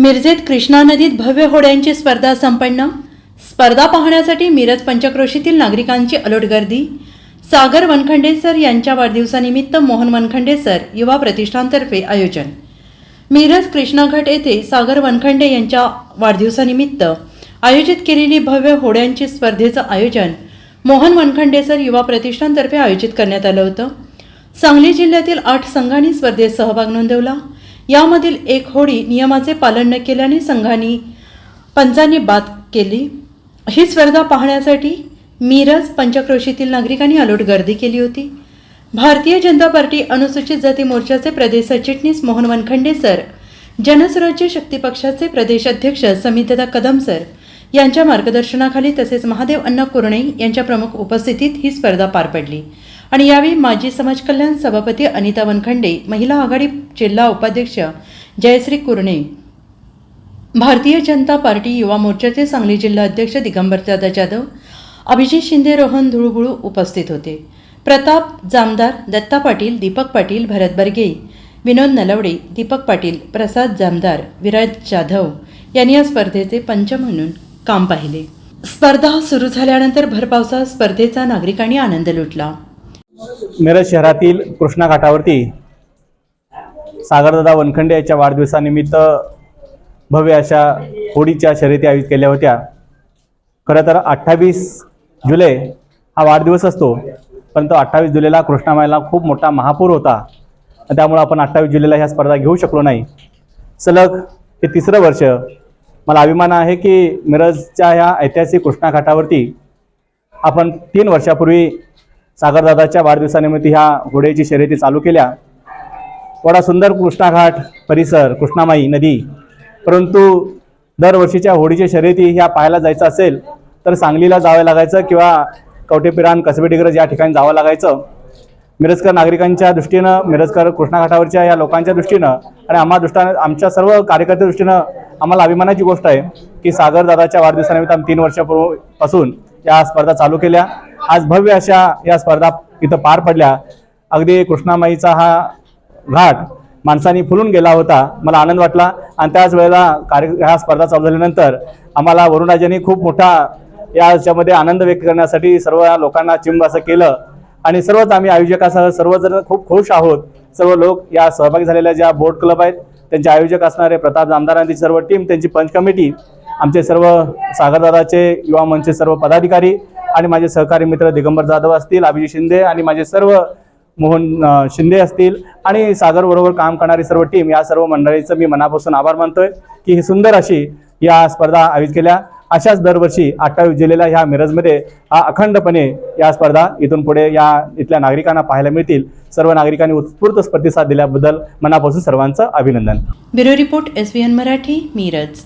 मिरजेत कृष्णा नदीत भव्य होड्यांची स्पर्धा संपन्न. स्पर्धा पाहण्यासाठी मिरज पंचक्रोशीतील नागरिकांची अलोट गर्दी. सागर वनखंडेसर यांच्या वाढदिवसानिमित्त मोहन वनखंडेसर युवा प्रतिष्ठानतर्फे आयोजन. मिरज कृष्णाघाट येथे सागर वनखंडे यांच्या वाढदिवसानिमित्त आयोजित केलेली भव्य होड्यांची स्पर्धेचं आयोजन मोहन वनखंडेसर युवा प्रतिष्ठानतर्फे आयोजित करण्यात आलं होतं. सांगली जिल्ह्यातील आठ संघांनी स्पर्धेत सहभाग नोंदवला. यामधील एक होडी नियमाचे पालन न केल्याने संघांनी पंचांनी बाद केली. ही स्पर्धा पाहण्यासाठी मिरज पंचक्रोशीतील नागरिकांनी अलोट गर्दी केली होती. भारतीय जनता पार्टी अनुसूचित जाती मोर्चाचे प्रदेश सरचिटणीस मोहन वनखंडे सर जनसुराज्य शक्ती पक्षाचे प्रदेश अध्यक्ष समितदा कदम सर यांच्या मार्गदर्शनाखाली तसेच महादेव अण्णा कुरणे यांच्या प्रमुख उपस्थितीत ही स्पर्धा पार पडली. आणि यावेळी माजी समाज कल्याण सभापती अनिता वनखंडे महिला आघाडी जिल्हा उपाध्यक्ष जयश्री कुरणे भारतीय जनता पार्टी युवा मोर्चाचे सांगली जिल्हा अध्यक्ष दिगंबरदादा जाधव अभिजित शिंदे रोहन धुळगुळू उपस्थित होते. प्रताप जामदार दत्ता पाटील दीपक पाटील भरत बर्गे विनोद नलवडे दीपक पाटील प्रसाद जामदार विराज जाधव यांनी या स्पर्धेचे पंच म्हणून काम पाहिले. स्पर्धा सुरू झाल्यानंतर भरपावसा स्पर्धेचा नागरिकांनी आनंद लुटला. मिरज शहरातील कृष्णा घाटावरती सागरदादा वनखंडे याच्या वाढदिवसानिमित्त भव्य अशा होडीच्या शर्यती आयोजित केल्या होत्या. खरं तर अठ्ठावीस जुलै हा वाढदिवस असतो परंतु अठ्ठावीस जुलैला कृष्णामाईला खूप मोठा महापूर होता. त्यामुळं आपण अठ्ठावीस जुलैला ह्या स्पर्धा घेऊ शकलो नाही. सलग हे तिसरं वर्ष मला अभिमान आहे की मिरजच्या ह्या ऐतिहासिक कृष्णा घाटावरती आपण तीन वर्षापूर्वी सागरदादाच्या वाढदिवसानिमित्त ह्या घोड्याची शर्यती चालू केल्या. थोडा सुंदर कृष्णाघाट परिसर कृष्णामाई नदी. परंतु दरवर्षीच्या होडीच्या शर्यती ह्या पाहायला जायचं असेल तर सांगलीला जावं लागायचं किंवा कवटेपिरान कसबे डिग्रज या ठिकाणी जावं लागायचं. मिरजकर नागरिकांच्या दृष्टीनं मिरजकर कृष्णाघाटावरच्या या लोकांच्या दृष्टीनं आणि आम्हा दृष्टानं आमच्या सर्व कार्यकर्त्या दृष्टीनं आम्हाला अभिमानाची गोष्ट आहे की सागरदादाच्या वाढदिवसानिमित्त आम्ही तीन वर्षापूर्वीपासून या स्पर्धा चालू केल्या. आज भव्य अशा या स्पर्धा इथं पार पडल्या. अगदी कृष्णामाईचा हा घाट माणसांनी फुलून गेला होता. मला आनंद वाटला. आणि त्याच वेळेला कार्य ह्या स्पर्धा चालू झाल्यानंतर आम्हाला वरुणराजांनी खूप मोठा याच्यामध्ये आनंद व्यक्त करण्यासाठी सर्व लोकांना चिंब असं केलं. आणि सर्वच आम्ही आयोजकासह सर्वजण खूप खुश आहोत. सर्व लोक या सहभागी झालेल्या ज्या बोर्ड क्लब आहेत त्यांचे आयोजक असणारे प्रताप जामदारांची सर्व टीम त्यांची पंच कमिटी आमचे सर्व सागरदादाचे युवा मंचचे सर्व पदाधिकारी आणि माझे सहकारी मित्र दिगंबर जाधव असतील अभिजित शिंदे आणि माझे सर्व मोहन शिंदे असतील आणि सागरबरोबर काम करणारी सर्व टीम या सर्व मंडळीचं मी मनापासून आभार मानतोय की ही सुंदर अशी या स्पर्धा आयोजित केल्या. अशाच दरवर्षी अठ्ठावीस जुलैला ह्या मिरजमध्ये हा अखंडपणे या स्पर्धा इथून पुढे या इथल्या नागरिकांना पाहायला मिळतील. सर्व नागरिकांनी उत्स्फूर्त प्रतिसाद दिल्याबद्दल मनापासून सर्वांचं अभिनंदन. Bureau report S Marathi Miraj.